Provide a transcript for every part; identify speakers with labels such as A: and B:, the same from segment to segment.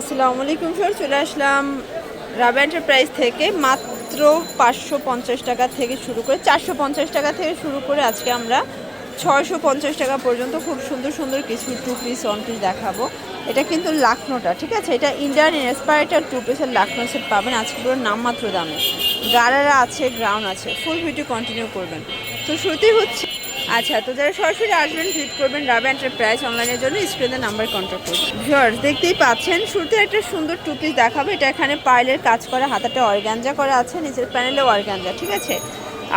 A: আসসালামু আলাইকুম স্যার চলে আসলাম রাবা এন্টারপ্রাইজ থেকে মাত্র পাঁচশো পঞ্চাশ টাকা থেকে শুরু করে, চারশো পঞ্চাশ টাকা থেকে শুরু করে আজকে আমরা ছয়শো পঞ্চাশ টাকা পর্যন্ত খুব সুন্দর সুন্দর কিছু টু পিস ওয়ান পিস দেখাবো। এটা কিন্তু লাখনোটা, ঠিক আছে? এটা ইন্ডিয়ান ইন্সপায়ারটার টু পিসের লাখনো সেট পাবেন। আজকে পুরো নামমাত্র দামে। গারারা আছে গ্রাউন্ড আছে ফুল ভিডিও কন্টিনিউ করবেন। তো শুরুতেই হচ্ছে আচ্ছা তো যারা সরাসরি আসবেন ভিজিট করবেন রাবা এন্টারপ্রাইজ অনলাইনের জন্য স্ক্রিনের নাম্বার কন্ট্যাক্ট করবেন ভিউয়ার্স দেখতেই পাচ্ছেন, শুরুতে একটা সুন্দর টু পিস দেখাবো। এটা এখানে পাইলের কাজ করা, হাতাটা অর্গানজা করা আছে, নিচের প্যানেলে অর্গানজা ঠিক আছে?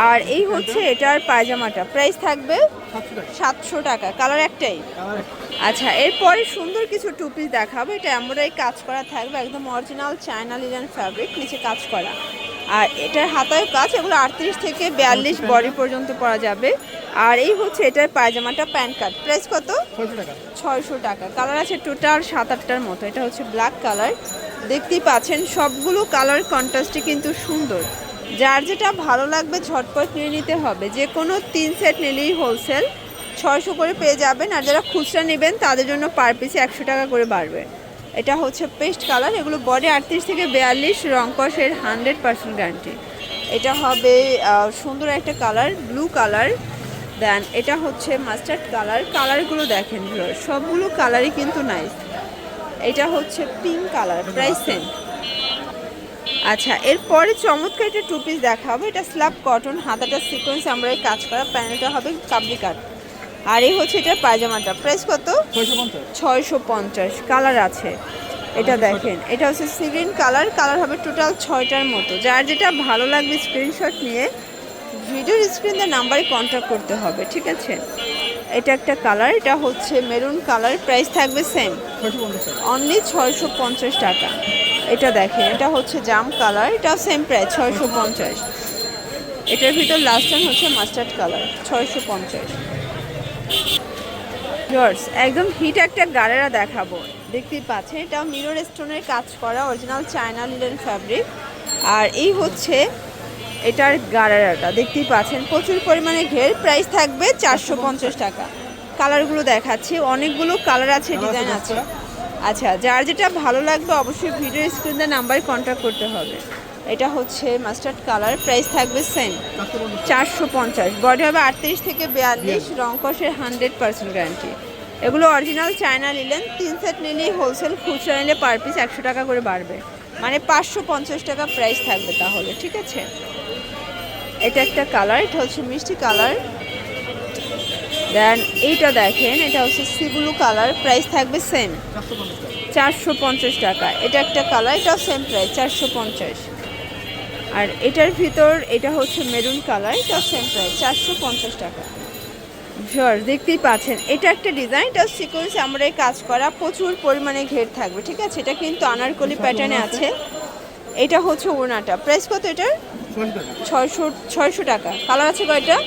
A: আর এই হচ্ছে এটার পায়জামাটা। প্রাইস থাকবে সাতশো টাকা। কালার একটাই? আচ্ছা এরপরে সুন্দর কিছু টু পিস দেখাবো। এটা এমব্রয়ডারি কাজ করা থাকবে, একদম অরিজিনাল চায়না লিলেন ফ্যাব্রিক নিচে কাজ করা। আর এটার হাতায় কাজ এগুলো আটত্রিশ থেকে বিয়াল্লিশ বডি পর্যন্ত পরা যাবে। আর এই হচ্ছে এটার পায়জামাটা প্যান্ট কাট প্রাইস কত?
B: ছয়শো টাকা।
A: ছয়শো টাকা। কালার আছে টোটাল সাত আটটার মতো। এটা হচ্ছে ব্ল্যাক কালার। দেখতেই পাচ্ছেন সবগুলো কালার কন্ট্রাস্টই কিন্তু সুন্দর। যার যেটা ভালো লাগবে ঝটপট নিয়ে নিতে হবে। যে কোনো তিন সেট নিলেই হোলসেল ছয়শো করে পেয়ে যাবেন। আর যারা খুচরা নেবেন তাদের জন্য পার পিসে একশো টাকা করে বাড়বে। এটা হচ্ছে পেস্ট কালার, এগুলো বডি আটত্রিশ থেকে বিয়াল্লিশ রংকসের হান্ড্রেড পার্সেন্ট গ্যারান্টি। এটা হবে সুন্দর একটা কালার, ব্লু কালার। দেন এটা হচ্ছে মাস্টার্ড কালার। কালারগুলো দেখেন সবগুলো কালারই কিন্তু নাইস এটা হচ্ছে পিঙ্ক কালার প্রাইস সেম আচ্ছা এরপরে চমৎকার একটা টু পিস দেখাবো। এটা স্ল্যাব কটন হাতাটা সিকোয়েন্স আমরা কাজ করা প্যানেলটা হবে কাবলি কাট আর এই হচ্ছে এটা পায়জামাটা। প্রাইস কত?
B: ছয়শো পঞ্চাশ।
A: কালার আছে। এটা দেখেন। এটা হচ্ছে সিগ্রিন কালার কালার হবে টোটাল ছয়টার মতো। যার যেটা ভালো লাগবে স্ক্রিনশট নিয়ে ভিডিওর স্ক্রিনে নাম্বারে কন্ট্যাক্ট করতে হবে ঠিক আছে? এটা একটা কালার এটা হচ্ছে মেরুন কালার প্রাইস থাকবে সেম অনলি ছয়শো পঞ্চাশ টাকা। এটা দেখেন। এটা হচ্ছে জাম কালার এটা সেম প্রাইস ছয়শো পঞ্চাশ। এটার ভিতর লাস্ট টাইম হচ্ছে মাস্টার্ড কালার ছয়শো পঞ্চাশ। জর্জ একদম হিট একটা গাড়েরা দেখাবো। দেখতেই পাচ্ছেন এটা মিরর স্টোনের কাজ করা অরিজিনাল চায়না লিলেন ফ্যাব্রিক আর এই হচ্ছে এটার গাড়ারাটা। দেখতেই পাচ্ছেন প্রচুর পরিমাণে ঘের। প্রাইস থাকবে চারশো পঞ্চাশ টাকা। কালারগুলো দেখাচ্ছে অনেকগুলো কালার আছে ডিজাইন আছে আচ্ছা যার যেটা ভালো লাগবে অবশ্যই ভিডিও স্ক্রিনে নাম্বারে কন্ট্যাক্ট করতে হবে। এটা হচ্ছে মাস্টার্ড কালার প্রাইস থাকবে সেম
B: চারশো পঞ্চাশ।
A: চারশো পঞ্চাশ বডি হবে আটত্রিশ থেকে বিয়াল্লিশ রংকসের হান্ড্রেড পার্সেন্ট গ্যারান্টি এগুলো অরিজিনাল চায়না নিলেন তিন সেট নিলেই হোলসেল খুচরা নিলে পার পিস একশো টাকা করে বাড়বে। মানে পাঁচশো পঞ্চাশ টাকা প্রাইস থাকবে তাহলে ঠিক আছে? এটা একটা কালার এটা হচ্ছে মিষ্টি কালার দেন এইটা দেখেন এটা হচ্ছে সিগুলু কালার প্রাইস থাকবে সেম
B: চারশো পঞ্চাশ টাকা।
A: এটা একটা কালার এটাও সেম প্রাইস চারশো পঞ্চাশ। আর এটার ভিতর এটা হচ্ছে মেরুন কালার এটাও সেম প্রাইস চারশো পঞ্চাশ টাকা। জর দেখতেই পাচ্ছেন। এটা একটা ডিজাইন এটা সিকোয়েন্স আমরা এই কাজ করা প্রচুর পরিমাণে ঘের থাকবে ঠিক আছে? এটা কিন্তু আনারকলি প্যাটার্নে আছে। এটা হচ্ছে ওনাটা। প্রাইস কত এটার?
B: ছয়শো
A: ছয়শো টাকা। কালার আছে কয়টা?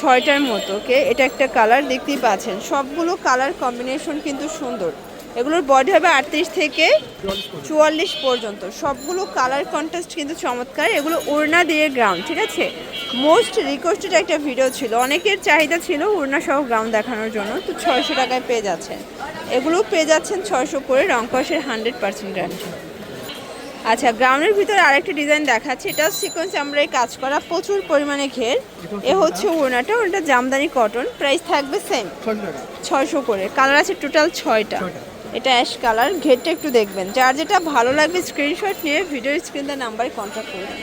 A: ছয়টার মতো ওকে এটা একটা কালার দেখতেই পাচ্ছেন। সবগুলো কালার কম্বিনেশন কিন্তু সুন্দর। এগুলোর বডি হবে আটত্রিশ থেকে
B: চুয়াল্লিশ
A: পর্যন্ত। সবগুলো কালার কন্ট্রাস্ট কিন্তু চমৎকার। এগুলো ওড়না দিয়ে গ্রাউন্ড ঠিক আছে? মোস্ট রিকোয়েস্টেড একটা ভিডিও ছিল। অনেকের চাহিদা ছিল ওড়না সহ গ্রাউন্ড দেখানোর জন্য। তো ছয়শো টাকায় পেয়ে যাচ্ছেন। এগুলো পেয়ে যাচ্ছেন ছয়শো করে। রংকসের হান্ড্রেড পার্সেন্ট গ্যারান্টি আচ্ছা গ্রাউন্ডের ভিতরে আরেকটা ডিজাইন দেখাচ্ছে। এটা সিকোয়েন্স আমরা এই কাজ করা প্রচুর পরিমাণে ঘের। এ হচ্ছে ওড়নাটা ওটা জামদানি কটন প্রাইস থাকবে সেম
B: ছয়শো
A: করে। কালার আছে টোটাল ছয়টা। এটা অ্যাশ কালার ঘেরটা একটু দেখবেন। যার যেটা ভালো লাগবে স্ক্রিনশট নিয়ে ভিডিও স্ক্রিনে নাম্বারে কন্ট্যাক্ট করবেন।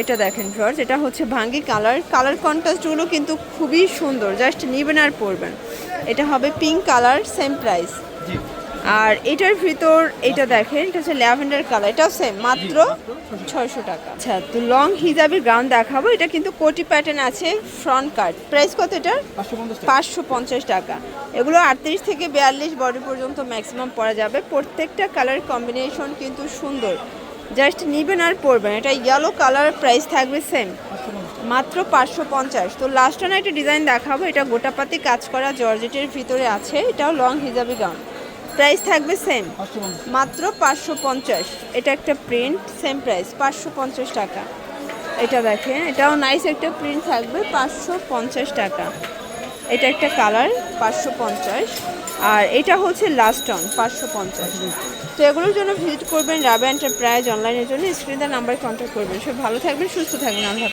A: এটা দেখেন ফ্রজ এটা হচ্ছে ভাঙ্গি কালার কালার কন্ট্রাস্টগুলো কিন্তু খুবই সুন্দর। জাস্ট নিবেন আর পরবেন। এটা হবে পিঙ্ক কালার সেম প্রাইস আর এটার ভিতর এটা দেখেন এটা হচ্ছে ল্যাভেন্ডার কালার এটাও সেম মাত্র ছয়শো টাকা। আচ্ছা তো লং হিজাবের গ্রাউন্ড দেখাবো এটা কিন্তু কোটি প্যাটার্ন আছে ফ্রন্ট কাট প্রাইস কত এটার?
B: পাঁচশো পঞ্চাশ টাকা।
A: এগুলো আটত্রিশ থেকে বিয়াল্লিশ বডি পর্যন্ত ম্যাক্সিমাম পরা যাবে। প্রত্যেকটা কালার কম্বিনেশন কিন্তু সুন্দর। জাস্ট নিবেন আর পরবেন। এটা ইয়েলো কালার প্রাইস থাকবে সেম মাত্র পাঁচশো পঞ্চাশ। তো লাস্ট না একটা ডিজাইন দেখাবো এটা গোটাপাতি কাজ করা জর্জেটের ভিতরে আছে এটাও লং হিজাবি গাউন প্রাইস থাকবে সেম মাত্র পাঁচশো পঞ্চাশ। এটা একটা প্রিন্ট সেম প্রাইস পাঁচশো পঞ্চাশ টাকা। এটা দেখেন এটাও নাইস একটা প্রিন্ট থাকবে পাঁচশো পঞ্চাশ টাকা। এটা একটা কালার পাঁচশো পঞ্চাশ। আর এটা হচ্ছে লাস্ট অন পাঁচশো পঞ্চাশ। তো এগুলোর জন্য ভিজিট করবেন রাবে এন্টারপ্রাইজ অনলাইনের জন্য। স্ক্রিনের নাম্বার কন্ট্যাক্ট করবেন। সব ভালো থাকবেন সুস্থ থাকবেন। আল্লাহ।